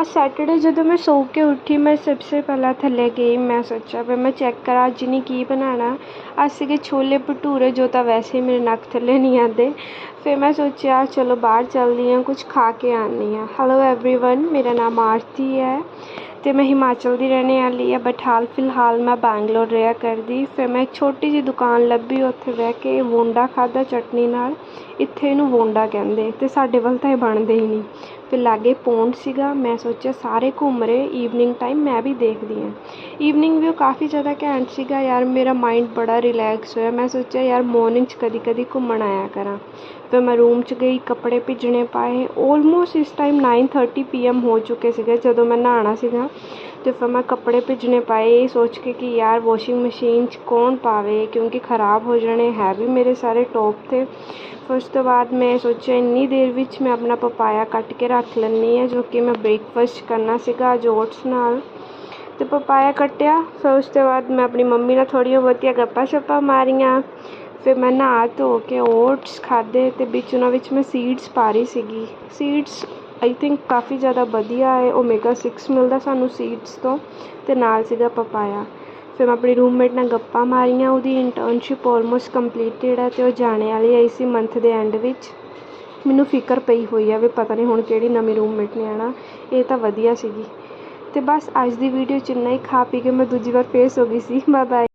ਅੱਜ ਸੈਟਰਡੇ ਜਦੋਂ ਮੈਂ ਸੌ ਕੇ ਉੱਠੀ, ਮੈਂ ਸਭ ਤੋਂ ਪਹਿਲਾਂ ਥੱਲੇ ਗਈ, ਮੈਂ ਸੋਚਿਆ ਵੀ ਮੈਂ ਚੈੱਕ ਕਰਾਂ, ਅੱਜ ਨਹੀਂ ਕੀ ਬਣਾਉਣਾ। ਅੱਜ ਸੀਗੇ ਛੋਲੇ ਭਟੂਰੇ, ਜੋ ਤਾਂ ਵੈਸੇ ਹੀ ਮੇਰੇ ਨੱਕ ਥੱਲੇ ਨਹੀਂ ਆਉਂਦੇ। ਫਿਰ ਮੈਂ ਸੋਚਿਆ, ਚਲੋ ਬਾਹਰ ਚੱਲਦੀ ਹਾਂ ਕੁਝ ਖਾ ਕੇ ਆਉਂਦੀ ਹਾਂ। ਹੈਲੋ ਐਵਰੀਵਨ ਮੇਰਾ ਨਾਮ ਆਰਤੀ ਹੈ ਅਤੇ ਮੈਂ ਹਿਮਾਚਲ ਦੀ ਰਹਿਣ ਵਾਲੀ ਹਾਂ ਬਟ ਹਾਲ ਫਿਲਹਾਲ ਮੈਂ ਬੈਂਗਲੋਰ ਰਿਹਾ ਕਰਦੀ। ਫਿਰ ਮੈਂ ਇੱਕ ਛੋਟੀ ਜਿਹੀ ਦੁਕਾਨ ਲੱਭੀ, ਉੱਥੇ ਬਹਿ ਕੇ ਵੋਂਡਾ ਖਾਧਾ ਚਟਨੀ ਨਾਲ। ਇੱਥੇ ਇਹਨੂੰ ਵੋਂਡਾ ਕਹਿੰਦੇ ਅਤੇ ਸਾਡੇ ਵੱਲ ਤਾਂ ਇਹ ਬਣਦੇ ਹੀ ਨਹੀਂ। ਫਿਰ ਲਾਗੇ ਪੌਂਡ ਸੀਗਾ, ਮੈਂ ਸੋਚਿਆ ਸਾਰੇ ਘੁੰਮ ਰਹੇ ਈਵਨਿੰਗ ਟਾਈਮ ਮੈਂ ਵੀ ਦੇਖਦੀ ਹਾਂ। ਈਵਨਿੰਗ ਵਿਊ ਕਾਫੀ ਜ਼ਿਆਦਾ ਘੈਂਟ ਸੀਗਾ ਯਾਰ ਮੇਰਾ ਮਾਇੰਡ ਬੜਾ ਰਿਲੈਕਸ ਹੋਇਆ ਮੈਂ ਸੋਚਿਆ ਯਾਰ ਮੋਰਨਿੰਗ 'ਚ ਕਦੀ ਕਦੀ ਘੁੰਮਣ ਆਇਆ ਕਰਾਂ ਫਿਰ ਮੈਂ ਰੂਮ 'ਚ ਗਈ ਕੱਪੜੇ ਭਿੱਜਣੇ ਪਾਏ ਆਲਮੋਸਟ ਇਸ time nine thirty P M ਹੋ ਚੁੱਕੇ ਸੀਗੇ ਜਦੋਂ ਮੈਂ ਨਹਾਉਣਾ ਸੀਗਾ ਅਤੇ ਫਿਰ ਮੈਂ ਕੱਪੜੇ ਭਿੱਜਣੇ ਪਾਏ ਇਹ ਸੋਚ ਕੇ ਕਿ ਯਾਰ ਵਾਸ਼ਿੰਗ ਮਸ਼ੀਨ 'ਚ ਕੌਣ ਪਾਵੇ ਕਿਉਂਕਿ ਖਰਾਬ ਹੋ ਜਾਣੇ ਹੈ ਵੀ ਮੇਰੇ ਸਾਰੇ ਟੋਪ ਤੇ ਫਿਰ ਉਸ ਤੋਂ ਬਾਅਦ ਮੈਂ ਸੋਚਿਆ ਇੰਨੀ ਦੇਰ ਵਿੱਚ ਮੈਂ ਆਪਣਾ ਪਪਾਇਆ ਕੱਟ ਕੇ ਰੱਖ ਲੈਂਦੀ ਹਾਂ ਜੋ ਕਿ ਮੈਂ ਬ੍ਰੇਕਫਾਸਟ ਕਰਨਾ ਸੀਗਾ ਅੱਜ ਓਟਸ ਨਾਲ ਅਤੇ ਪਪਾਇਆ ਕੱਟਿਆ। ਫਿਰ ਉਸ ਤੋਂ ਬਾਅਦ ਮੈਂ ਆਪਣੀ ਮੰਮੀ ਨਾਲ ਥੋੜ੍ਹੀਆਂ ਬਹੁਤੀਆਂ ਗੱਪਾਂ ਸ਼ੱਪਾਂ ਮਾਰੀਆਂ। ਫਿਰ ਮੈਂ ਨਹਾ ਧੋ ਕੇ ਓਟਸ ਖਾਧੇ ਅਤੇ ਵਿੱਚ ਉਹਨਾਂ ਵਿੱਚ ਮੈਂ ਸੀਡਸ ਪਾ ਰਹੀ ਸੀਗੀ। ਸੀਡਸ ਆਈ ਥਿੰਕ ਕਾਫੀ ਜ਼ਿਆਦਾ ਵਧੀਆ ਹੈ। ਓਮੇਗਾ ਸਿਕਸ ਮਿਲਦਾ ਸਾਨੂੰ ਸੀਡਸ ਤੋਂ ਅਤੇ ਨਾਲ ਸੀਗਾ ਪਪਾਇਆ। ਫਿਰ ਮੈਂ ਆਪਣੀ ਰੂਮਮੇਟ ਨਾਲ ਗੱਪਾਂ ਮਾਰੀਆਂ। ਉਹਦੀ ਇੰਟਰਨਸ਼ਿਪ ਆਲਮੋਸਟ ਕੰਪਲੀਟਡ ਹੈ ਅਤੇ ਉਹ ਜਾਣੇ ਵਾਲੀ ਆਈ ਸੀ ਮੰਥ ਦੇ ਐਂਡ ਵਿੱਚ। ਮੈਨੂੰ ਫਿਕਰ ਪਈ ਹੋਈ ਆ ਵੀ ਪਤਾ ਨਹੀਂ ਹੁਣ ਕਿਹੜੀ ਨਵੀਂ ਰੂਮਮੇਟ ਨੇ ਆਉਣਾ। ਇਹ ਤਾਂ ਵਧੀਆ ਸੀਗੀ। ਅਤੇ ਬਸ ਅੱਜ ਦੀ ਵੀਡੀਓ 'ਚ ਇੰਨਾ ਹੀ ਖਾ ਪੀ ਕੇ ਮੈਂ ਦੂਜੀ ਵਾਰ ਫੇਸ ਹੋ ਗਈ ਸੀ। Bye bye